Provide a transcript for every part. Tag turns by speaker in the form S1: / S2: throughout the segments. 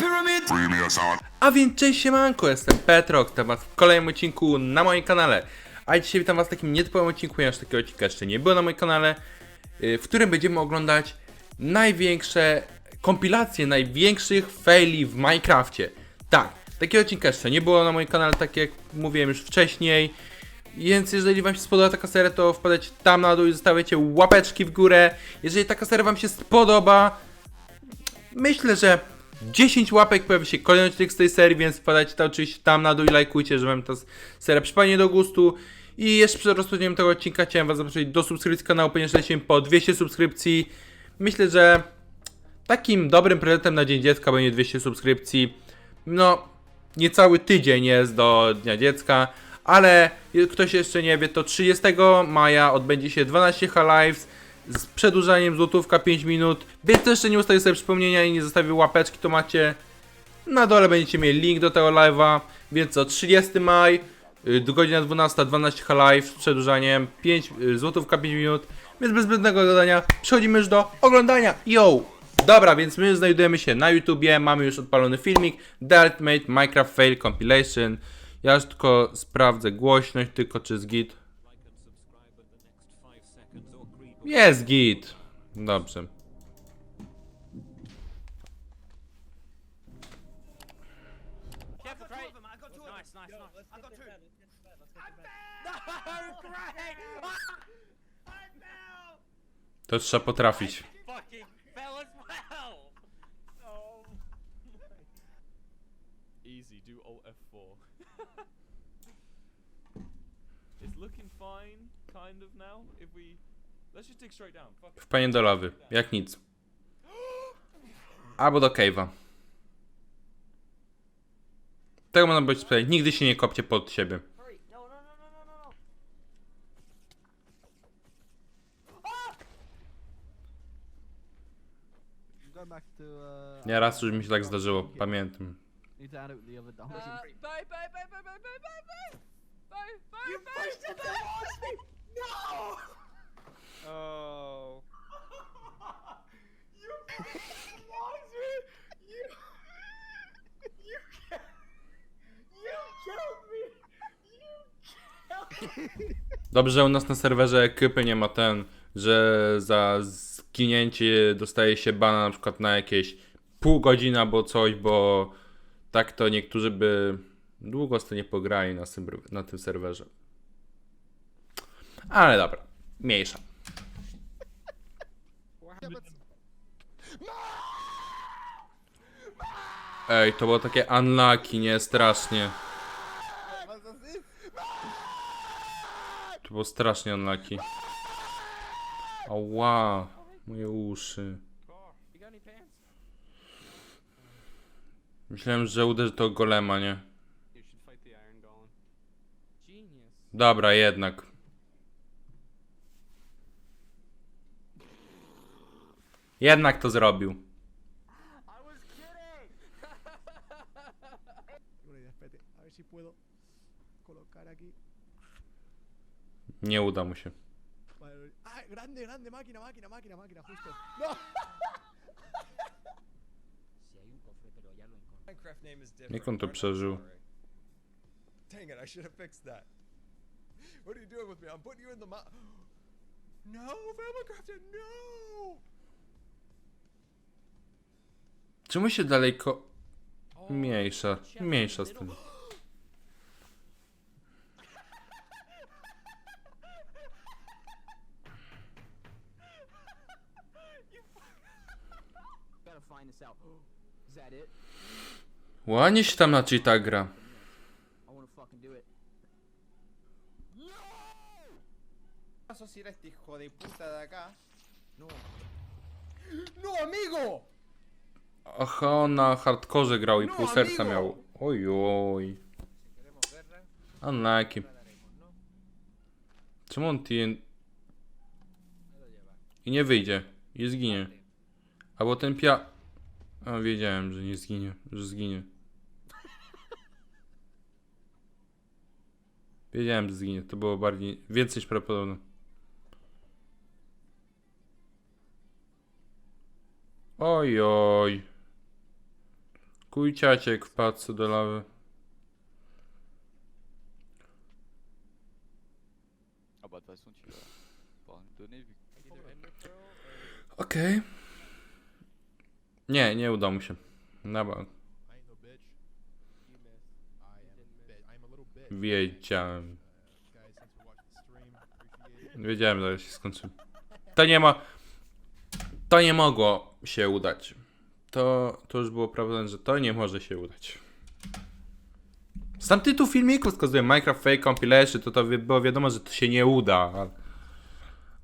S1: pyramid.
S2: A
S3: więc cześć siemanko, jestem Petrok, temat w kolejnym odcinku na moim kanale. A dzisiaj witam was w takim nietypowym odcinku, ponieważ takiego odcinka jeszcze nie było na moim kanale, y, w którym będziemy oglądać największe kompilacje największych faili w Minecrafcie. Tak, takiego odcinka jeszcze nie było na moim kanale, tak jak mówiłem już wcześniej. Więc jeżeli wam się spodoba taka seria, to wpadajcie tam na dół i zostawiacie łapeczki w górę. Jeżeli taka seria wam się spodoba, myślę, że 10 łapek pojawi się kolejny odcinek z tej serii, więc wpadajcie tam oczywiście tam na dół i lajkujcie, żeby wam ta seria przypadnie do gustu. I jeszcze przed rozpoczęciem tego odcinka chciałem was zaprosić do subskrypcji kanału, ponieważ lecimy po 200 subskrypcji. Myślę, że takim dobrym prezentem na Dzień Dziecka będzie 200 subskrypcji. No, niecały tydzień jest do Dnia Dziecka, ale ktoś jeszcze nie wie, to 30 maja odbędzie się 12 Lives z przedłużaniem złotówka 5 minut. Więc to jeszcze nie ustawię sobie przypomnienia i nie zostawię łapeczki, to macie na dole będziecie mieli link do tego live'a, więc co 30 maj, y, do godzina 12, 12 live z przedłużaniem 5 y, złotówka 5 minut. Więc bez zbędnego gadania przechodzimy już do oglądania. Yo! Dobra, więc my znajdujemy się na YouTubie, mamy już odpalony filmik The Ultimate Minecraft Fail Compilation. Ja już tylko sprawdzę głośność, tylko czy jest git.
S4: Great! I fell!
S3: To trzeba potrafić.
S5: Easy, do Alt F4. it's looking fine, kind of now. If we.
S3: Wpanie do lawy, jak nic. Albo do cave'a. Tego można być tutaj. Nigdy się nie kopcie pod siebie. Nie raz już mi się tak zdarzyło, pamiętam.
S5: Oh.
S4: You towards me! You... You... You killed me! You killed me!
S3: Dobrze, że u nas na serwerze ekipy nie ma ten, że za zginięcie dostaje się bana na przykład na jakieś pół godziny albo coś, bo tak to niektórzy by długo z tym nie pograli na tym, na tym serwerze. Ale dobra, mniejsza. Ej, to było takie unlucky, nie? Strasznie. To było strasznie unlucky. Ała, moje uszy. Myślałem, że uderzy to golema, nie? Dobra, jednak. Jednak to zrobił.
S4: I was kidding!
S6: Bueno, ya, espérate, a ver si puedo colocar aquí.
S3: Nie uda mu się.
S6: Grande, grande, máquina, máquina, máquina, máquina, justo. No.
S3: Jak on to przeżył?
S7: Dang it, I should have fixed that. What are you doing with me? I'm putting you in the No, Minecraft, no!
S3: Czemu się dalej ko... Mniejsza, mniejsza z tym. Łanie się tam na cheata gra.
S6: No,
S8: amigo!
S3: Aha, on na hardkorze grał i
S8: No,
S3: pół serca miał. Oj, oj. Unlucky. Czemu on TN... I nie wyjdzie. I zginie. Albo ten pia... A, wiedziałem, że nie zginie. Że zginie. Wiedziałem, że zginie. To było bardziej... Więcej prawdopodobne. Oj, oj. Kujciaciek wpadł do lawy. Okej. Nie, nie udało mu się. Dobra,
S6: I ain't no bitch. You missed. I am a bitch. I'm a little bitch.
S3: wiedziałem.
S6: Guys, thanks for watching the stream. Appreciate it.
S3: Wiedziałem, że się skończy. To nie ma. To nie mogło się udać. To, to już było prawdą, że to nie może się udać. Sam tytuł filmiku wskazuje Minecraft Fake Compilation, to to było wiadomo, że to się nie uda, ale,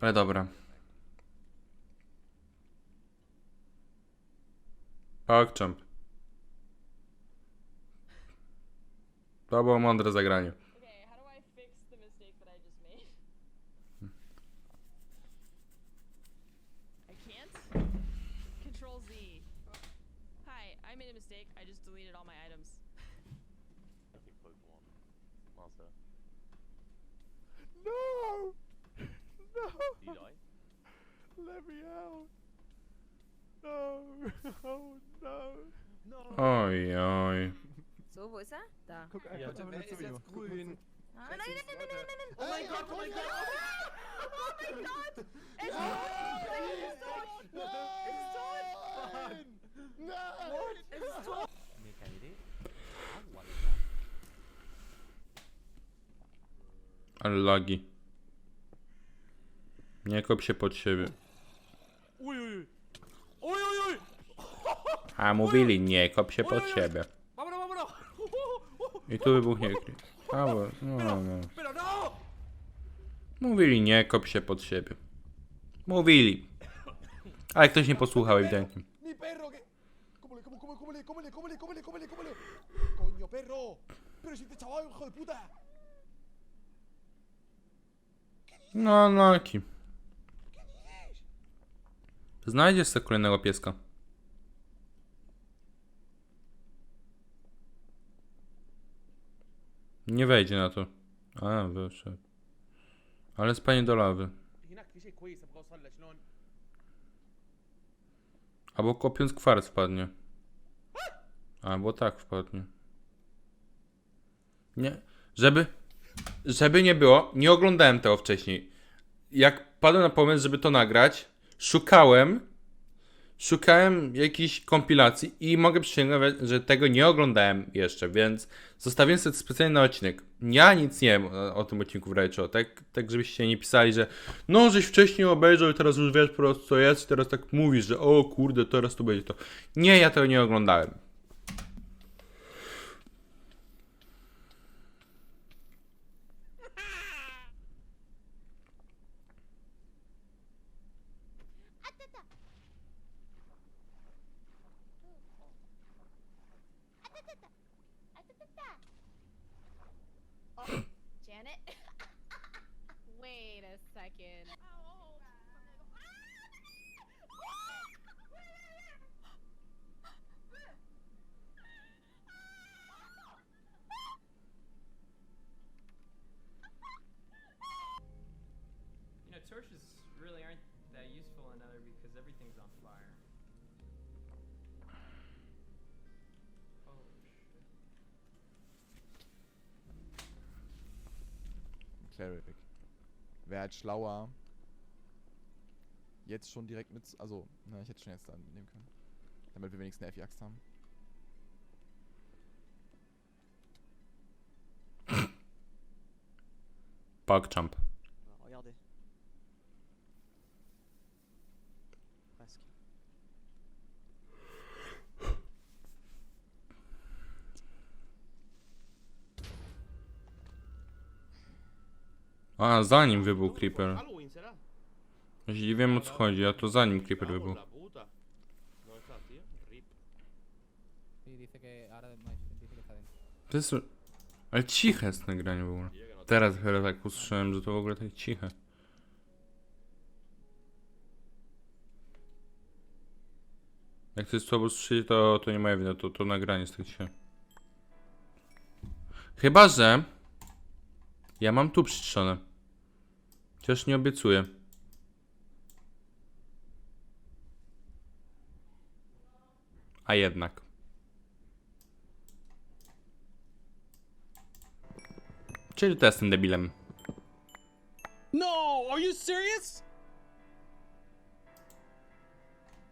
S3: ale dobra. PogChamp. To było mądre zagranie.
S6: No! No!
S5: Did he die?
S6: Let me out! No! Oh no! No!
S3: Oj, oj.
S2: So, wo ist er? Da.
S6: Guck einfach ja, mal zu mir. Grün.
S2: Ah, nein, nein, nein, nein, nein, nein, nein.
S6: Oh mein Gott, oh mein Gott!
S2: Oh mein Gott! Es ist tot! Es ist tot!
S6: Nein!
S2: Es ist tot!
S3: Ale lagi. Nie kop się pod siebie. A mówili, nie kop się pod siebie.
S5: Vámonos, vámonos!
S3: I tu wybuchnie klik. A, bo- no, no.
S5: Pero no!
S3: Mówili, nie kop się pod siebie. Mówili. Ale ktoś nie posłuchał ewidentnie.
S6: ¡Coño, perro! ¡Pero si te chaval, hijo de puta!
S3: No, no, ki. Znajdziesz sobie kolejnego pieska. Nie wejdzie na to. A, wyszedł. Ale spadnie do lawy. Albo kopiąc kwarc wpadnie. Albo tak wpadnie. Nie. Żeby żeby nie było, nie oglądałem tego wcześniej. Jak padłem na pomysł, żeby to nagrać, szukałem. Szukałem jakiejś kompilacji i mogę przysięgać, że tego nie oglądałem jeszcze, więc zostawiłem sobie specjalny odcinek. Ja nic nie wiem o, o tym odcinku w Rachel, tak, tak żebyście nie pisali, że no, żeś wcześniej obejrzał i teraz już wiesz po prostu co jest i teraz tak mówisz, że o kurde, teraz tu będzie to. Nie, ja tego nie oglądałem.
S2: Oh, Janet? Wait a second.
S9: You know, torches really aren't that useful in Nether because everything's on fire.
S7: Cleric. Wäre halt schlauer. Jetzt schon direkt mit. Also, na, ich hätte schon jetzt da nehmen können. Damit wir wenigstens eine FI-Axt haben.
S3: PogChamp.
S10: Regardez.
S3: A, zanim wybuchł Creeper. Jeśli wiem o co chodzi, a to zanim Creeper wybuchł. To jest... Ale ciche jest nagranie w ogóle. Teraz dopiero tak usłyszałem, że to w ogóle tak ciche. Jak to jest słabo słyszeć, to, to nie moja wina, to, to nagranie jest tak ciche. Chyba, że... Ja mam tu przytrzone. Chociaż nie obiecuję. A jednak. Czyli to jestem debilem.
S11: No, are you serious?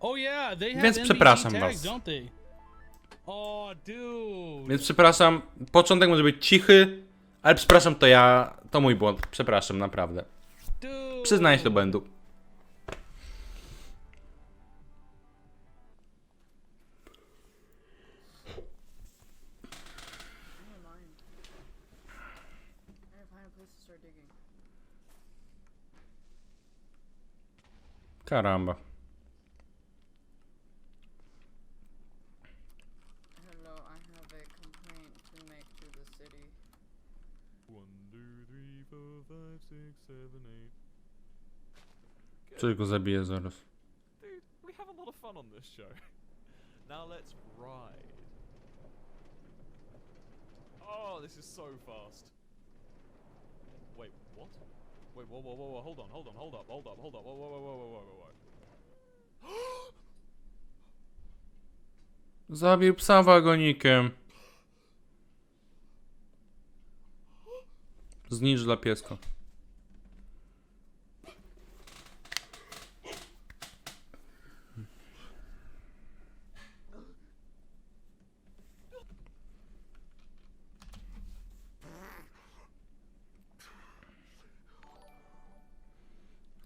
S11: Oh yeah, they have
S3: Więc przepraszam
S11: tags,
S3: was.
S11: Don't they? Oh, dude.
S3: Więc przepraszam, początek może być cichy, ale przepraszam, to ja, to mój błąd. Przepraszam, naprawdę. Przyznaję się do błędu. Karamba.
S2: Hello, I have a complaint to make to the city.
S3: Czy go zabiję zaraz.
S5: Dude, we have a lot of fun on this show. now let's ride. Oh, this is so fast. Wait, what? Wait, whoa, whoa, whoa, whoa, hold on, hold on, hold up, hold up, hold up, whoa, whoa, whoa, whoa, whoa, whoa, whoa.
S3: Zabił psa wagonikiem. Znicz dla pieska.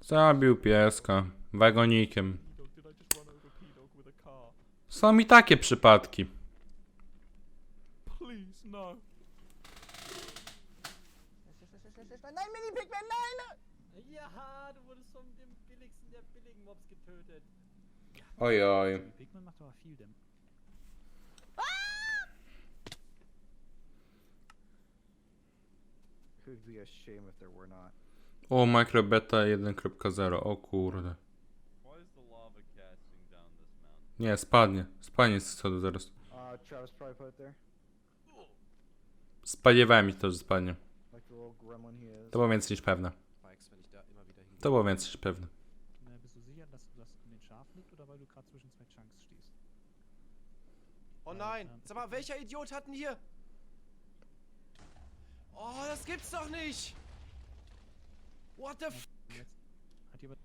S3: Zabił pieska wagonikiem. Są i takie przypadki.
S5: Please, no.
S4: Nein, Mini-Pigman, nein!
S9: Ja, du wurdest von dem billigsten der billigen Mobs getötet.
S3: Oj, oj.
S11: Pigman macht aber viel Damage.
S8: Could be a shame if there were not.
S3: O, Microbeta 1.0. O kurde.
S1: Why is the lava casting down this mountain?
S3: Nie, spadnie. Spadnie z co zaraz.
S8: Uh, Travis probably put it there.
S3: Spodziewałem się to, że spadnie.
S8: Da wollen
S3: To było więc niż pewne. To było więc niż pewne.
S7: Oh nein! Sag mal, welcher Idiot hat denn hier? Oh, das gibt's doch nicht! What the f...
S11: Hat jemand...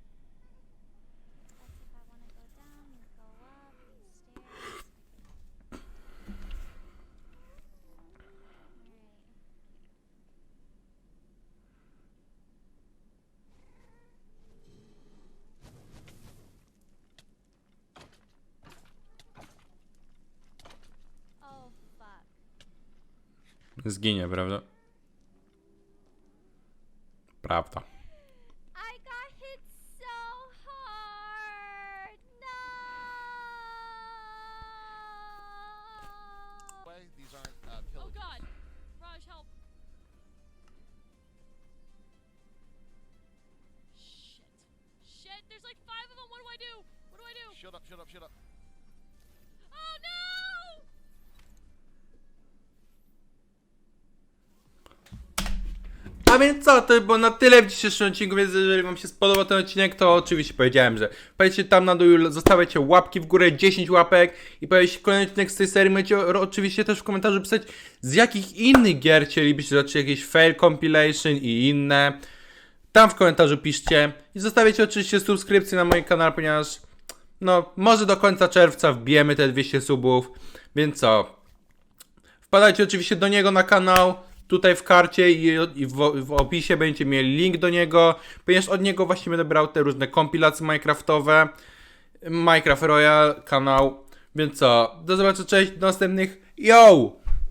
S2: do I do?
S6: Shut up, shut up, shut up.
S2: Oh no!
S3: A więc co, to było na tyle w dzisiejszym odcinku, więc jeżeli wam się spodobał ten odcinek, to oczywiście powiedziałem, że powiedzcie tam na dół, zostawiacie łapki w górę, 10 łapek i powiedzcie kolejny odcinek z tej serii, możecie oczywiście też w komentarzu pisać z jakich innych gier chcielibyście zobaczyć jakieś fail compilation i inne. Tam w komentarzu piszcie i zostawiacie oczywiście subskrypcję na moim kanale, ponieważ no, może do końca czerwca wbijemy te 200 subów, więc co, Wpadajcie oczywiście do niego na kanał, tutaj w karcie i, w, w opisie będziecie mieli link do niego, ponieważ od niego właśnie będę brał te różne kompilacje Minecraftowe, Minecraft Royal kanał, więc co, do zobaczenia, cześć, do następnych, yo!